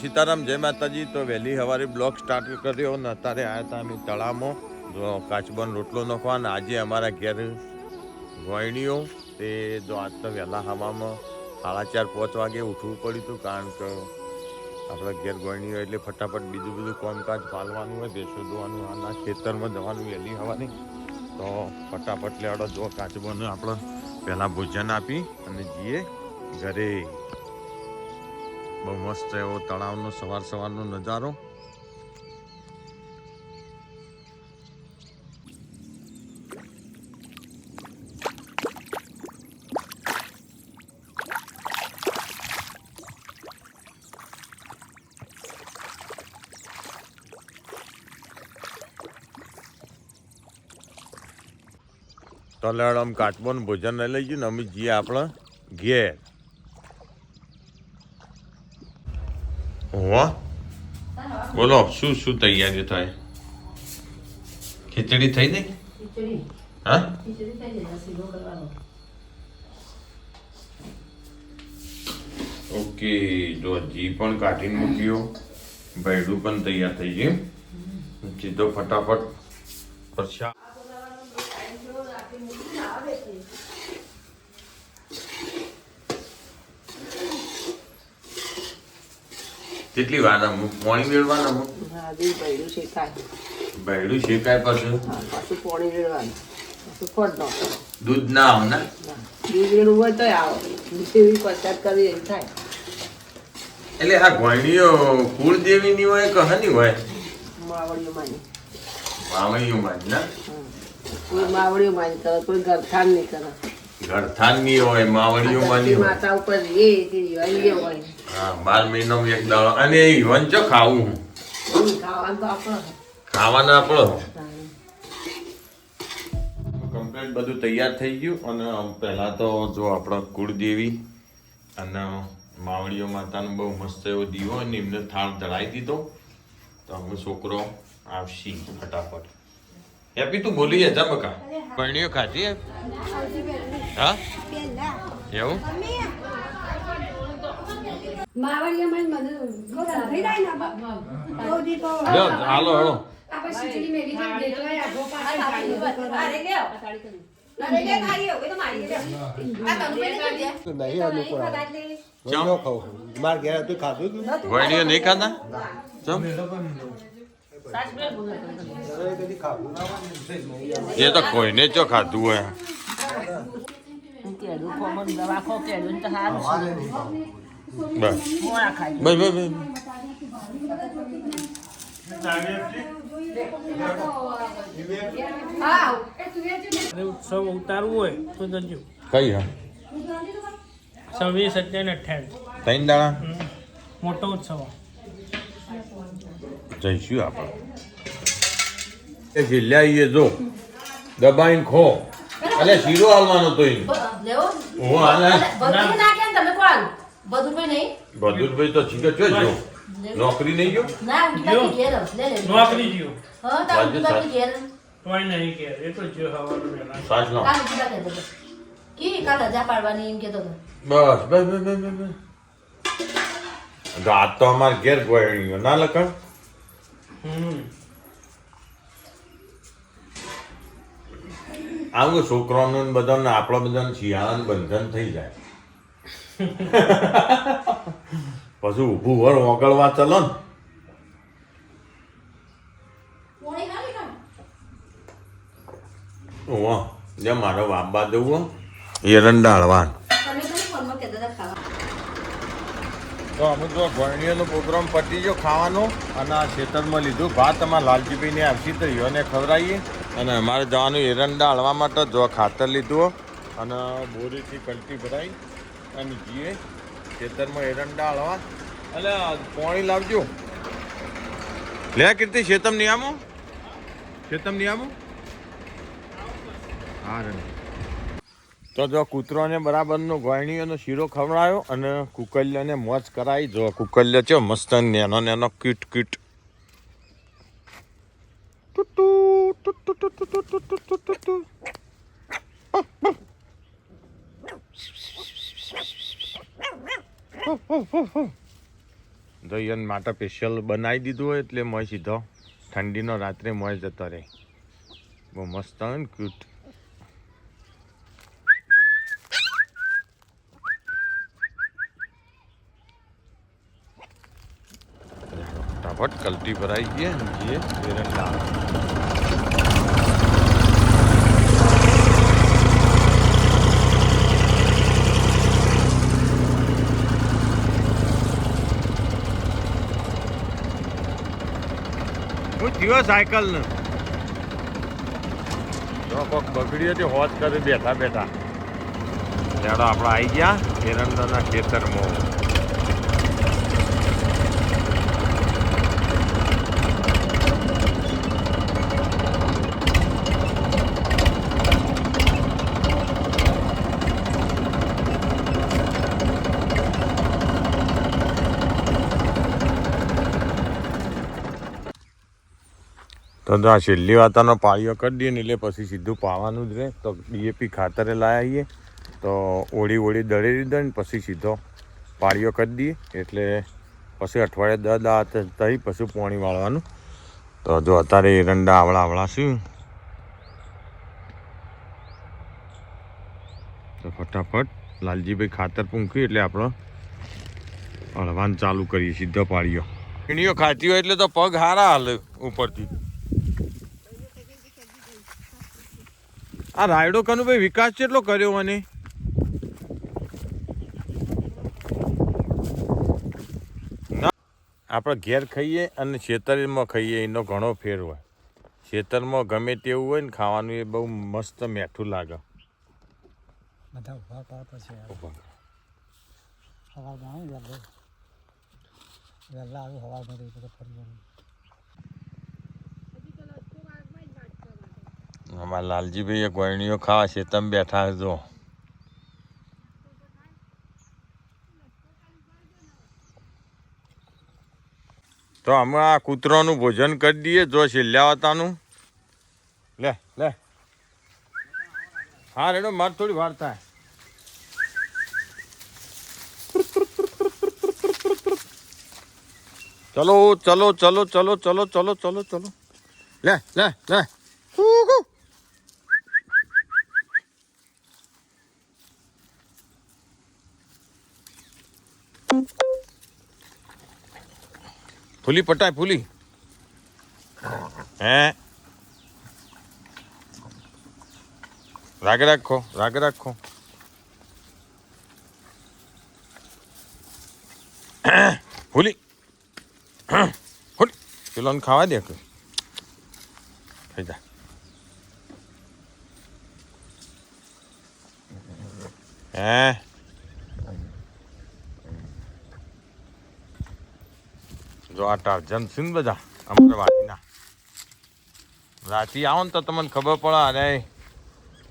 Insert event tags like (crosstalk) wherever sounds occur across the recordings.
સીતારામ, જય માતાજી. તો વહેલી સવારે બ્લોગ સ્ટાર્ટ કર્યો ને અત્યારે આવ્યા હતા અમે તળાવમાં. જો કાચબાનો રોટલો નાખવા અને આજે અમારા ઘેર ગોયણીઓ. તે જો આજ તો વહેલા હવામાં સાડા ચાર, પાંચ વાગે ઉઠવું પડ્યું હતું કારણ કે આપણા ઘેર ગોયણીઓ એટલે ફટાફટ બીજું બધું કામકાજ પાલવાનું હોય, ભેસો ધોવાનું, આના ખેતરમાં જવાનું વહેલી હવાની તો ફટાફટ લેવડો જો કાચબાને આપણે પહેલાં ભોજન આપી અને જઈએ ઘરે. બહુ મસ્ત એવો તળાવનો સવાર સવારનો નજારો. તલાડ આમ કાચબોનું ભોજન લઈ લઈ ગયું ને અમે જઈએ આપણે ઘેર હોવા બોલો શું શું તૈયારી થાય? ખીચડી થઈ ગઈ હા? ઓકે જો ઘી પણ કાઢીને મૂક્યો. ભેડું પણ તૈયાર થઈ ગયું. સીધો ફટાફટ. પરસા કેટલી વાર અમુક પોણી મેળવા રમું બૈડું શેકાય. બૈડું શેકાય પાછું? પાછું પોણી મેળવાનું દૂધ ના આવે ને? દૂધ રેડું હોય તો આવે. દૂધ કરી એમ થાય. એટલે આ ગોળણીઓ કુળદેવી ની હોય કે હની હોય? માવડીઓ માની. માવડીઓ માની ના? કોઈ માવડીઓ માની કરે કોઈ ગરથાન નહીં કરે. ગરથાનની હોય માવડીઓ માની માતા ઉપર એ હોય. હા બાર મહિનો એક દાડો અને એ વંચો ખાવું ખાવાનું આપણે ખાવાના આપણો હા. કમ્પ્લીટ બધું તૈયાર થઈ ગયું અને પહેલાં તો જો આપણા કુળદેવી અને માવડીઓ માતાનો બહુ મસ્ત એવો દીવો અને એમને થાળ ધરાવી દીધો. તો અમે છોકરો આવશી ફટાફટ. હેપી તું બોલી જા બકા. પરણીઓ ખાધી હે? હાલો હાલો. આપણે ખીચડી મેલી તો દેખાય આગો પાછળ આરે લેવ અરે લે ખાઈ હવે તો નહીં દે એ તો કોઈને ચો ખાધું હોય. કેડું કોમન દવા ખો કેડું તો સારું બસ બસ બસ બસ ઉત્સવ ઉતારવું હોય તો જજો કઈ હા છવ્વીસ સત્યાવીસ અઠ્યાવીસ ત્રણ દાણા મોટો ઉત્સવ જઈશું આપણે એ જિલ્લાઈએ જો દબાઈને ખો એટલે શીરો હાલવાનો તો હું હાલે બધું નહીં? તો છીકે છે જો. નોકરી નહીં ગયો ના ગયો ઘેર લે લે નોકરી ગયો હા તા ઉડતા ઘેર. કોઈ નહીં કે એ તો જો હવાનું મેલા સાજ નો કાલ કે તો જા પાડવાની એમ કેતો તો. બસ બસ બસ બસ બસ રાત તો અમાર ઘેર ગોયણીઓ. ના લખણ? આવું છોકરાનું બધાને આપણા બધાને શિયાળાનું બંધન થઈ જાય. (laughs) પછી ઊભું વર ઓગળવા ચલો ને. ઓહો જે મારો વાપા જવું એરંડા હળવાન તો અમે તો ગોળણીઓનો પ્રોગ્રામ પતી ગયો ખાવાનો અને આ ખેતરમાં લીધું ભાત અમારા લાલજીભાઈને આપશી તો યોને ખવડાવીએ. અને અમારે જવાનું એરંડા હળવા માટે જો ખાતર લીધું અને બોરીથી કલટી ભરાઈ. અને જીએ ખેતરમાં એરંડા હળવા અને પોણી લાવજો લે કીર્તિ શેતમ નહીં આમો શેતમ નહીં આમો હા રે તો જો કૂતરોને બરાબરનો ગોયણીઓનો શીરો ખવડાયો અને કુકલ્યાને મોજ કરાવી જો કુકલ્યા છે મસ્ત નેનો નેનો ક્યુટ ટુટુ, ટુ, ટુ, ટુ, ટુ, ટુ, ટુ, ટુ, ટુ, ટુ. જો ઈયન માટે સ્પેશિયલ બનાવી દીધું હોય એટલે મોય સીધો ઠંડીનો રાત્રે મોય જતો રહે. બહુ મસ્ત હોય ને ક્યુટ ફટાફટ કલટી ભરાઈ ગઈ જઈએ એરંડા હું થયો સાયકલ ને જો કોક બગડી હતી હોત કરી બેઠા બેઠા. ચાલો આપણે આવી ગયા, એરંડાના ખેતરમાં. તો આ છેલ્લી વાતાનો પાળીઓ કરી દઈએ ને એટલે પછી સીધું પાવાનું જ રહે. તો ડીએપી ખાતરે લાવીએ. તો ઓળી ઓળી દળેરી દે ને પછી સીધો પાળીઓ કરી દઈએ. એટલે પછી અઠવાડિયે દર દાંત થઈ પછી પોણી વાળવાનું. તો જો અત્યારે એરંડા આવડા આવડા શું તો ફટાફટ લાલજીભાઈ ખાતર પૂંખ્યું એટલે આપણે હળવાનું ચાલુ કરીએ સીધો પાળીઓ. ખીણીઓ ખાતી હોય એટલે તો પગ હારા હાલે ઉપરથી. આ રાયડો કનુભાઈ વિકાસ કેટલો કર્યો મને. આપણે ઘેર ખાઈએ અને ખેતરમાં ખાઈએ એનો ઘણો ફેર હોય. ખેતરમાં ગમે તેવું હોય ને ખાવાનું એ બહુ મસ્ત મીઠું લાગે. બધા ઊભા પા પછી હવા જાણે વહેલા આવ્યું હવા બધું ફરી અમારા લાલજીભાઈ એ ગોળણીઓ ખાવા છે, તમે બેઠા જો તો અમે આ કૂતરાનું ભોજન કરી દઈએ, જો છેલ્લાવતાનું લે લે. હા, રેડો, મારે થોડી વાર થાય. ચલો ચલો ચલો ચલો ચલો ચલો ચલો ચલો. લે લે લે. ફૂલી પટાય, ફૂલી. હે? રાગ રાખો રાગ રાખો. ફૂલી. ફૂલી. પેલો ખાવા દે કે. થઈ જા. હે? જો આ ને બધા અમારે રાતી આવો ને તો તમને ખબર પડે, અરે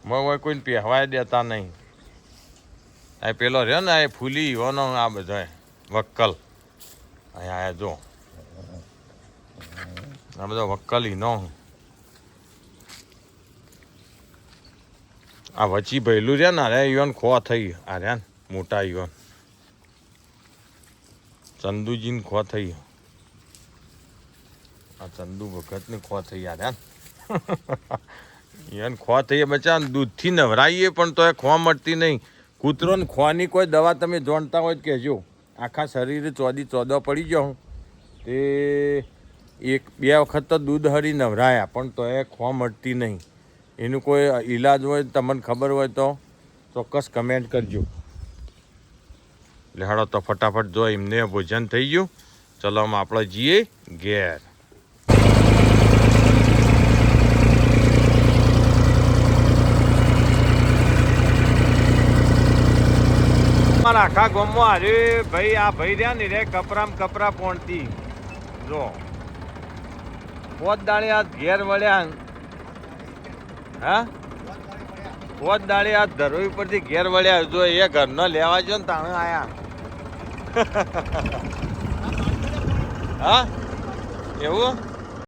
મેં હોય કોઈને પહેવાય દેતા નહીં. આ પેલો રહ્યો ને એ ફૂલી હોનો આ બધો વક્કલ. અહીંયા જો. આ બધો વક્કલ નો આ વચી ભયલું રહ્યા ને, અરે યુવાન ખો થઈ આ રહ્યા મોટા યુવાન ચંદુજીને ખો થઈ આ ચંદુ ભગતની ખો થઈ યાર યાર યાર ખો થઈએ બચા દૂધથી નવરાઈએ પણ તો એ ખો મળતી નહીં. કૂતરોને ખોની કોઈ દવા તમે જોણતા હોય કહેજો. આખા શરીરે ચોદી ચોદો પડી જાઉં તે એક બે વખત તો દૂધ હરી નવરાયા, પણ તો એ ખો મળતી નહીં. એનું કોઈ ઈલાજ હોય તમને ખબર હોય તો ચોક્કસ કમેન્ટ કરજો. લેહાડો તો ફટાફટ જો એમને ભોજન થઈ ગયું. ચલો આપણે જઈએ ઘેર. મારા આખા ગામમાં. અરે ભાઈ, આ ભાઈ રહ્યા ને રે કપરામ કપરા પોણતી જો. પોત દાડે આ ઘેર વળ્યા હા. પોત દાડે આ ધરોઈ પરથી ઘેર વળ્યા જો એ ઘરનો લેવા જો ને તાણે આયા. (laughs) હા? એવું?